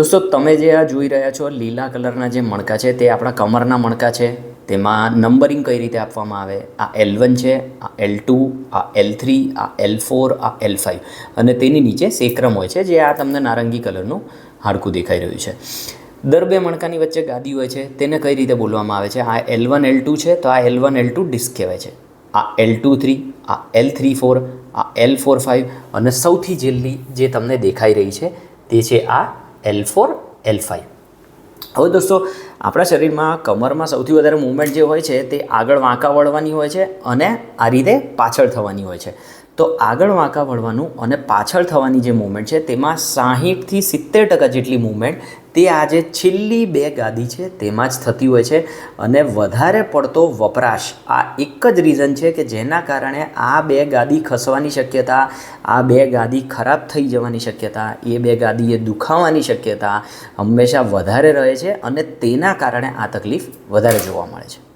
દોસ્તો તમે જે આ જોઈ રહ્યા છો લીલા કલરના જે મણકા છે તે આપણા કમરના મણકા છે તેમાં નંબરિંગ કઈ રીતે આપવામાં આવે આ એલ વન છે આ એલ ટુ આ એલ થ્રી આ એલ ફોર આ એલ ફાઇવ અને તેની નીચે સેક્રમ હોય છે જે આ તમને નારંગી કલરનું હાડકું દેખાઈ રહ્યું છે દર બે મણકાની વચ્ચે ગાદી હોય છે તેને કઈ રીતે બોલવામાં આવે છે આ એલ વન એલ ટુ છે તો આ L one L two disc કહેવાય છે આ એલ ટુ થ્રી આ એલ થ્રી ફોર આ એલ ફોર ફાઇવ અને સૌથી છેલ્લી જે તમને દેખાઈ રહી છે તે છે આ એલ ફોર એલ ફાઇવ હવે દોસ્તો, આપણા શરીરમાં કમરમાં સૌથી વધારે મૂવમેન્ટ જે હોય છે તે આગળ વાંકા વળવાની હોય છે અને આ રીતે પાછળ થવાની હોય છે. તો આગળ વાંકા વળવાનું અને પાછળ થવાની જે મૂવમેન્ટ છે, તેમાં સાહીઠથી સિત્તેર ટકા જેટલી મૂવમેન્ટ તે આજે છેલ્લી બે ગાદી છે, તેમાં જ થતી હોય છે. અને વધારે પડતો વપરાશ, આ એક જ રીઝન છે કે જેના કારણે આ બે ગાદી ખસવાની શક્યતા, આ બે ગાદી ખરાબ થઈ જવાની શક્યતા, એ બે ગાદીએ દુખાવાની શક્યતા હંમેશા વધારે રહે છે અને તેના કારણે આ તકલીફ વધારે જોવા મળે છે.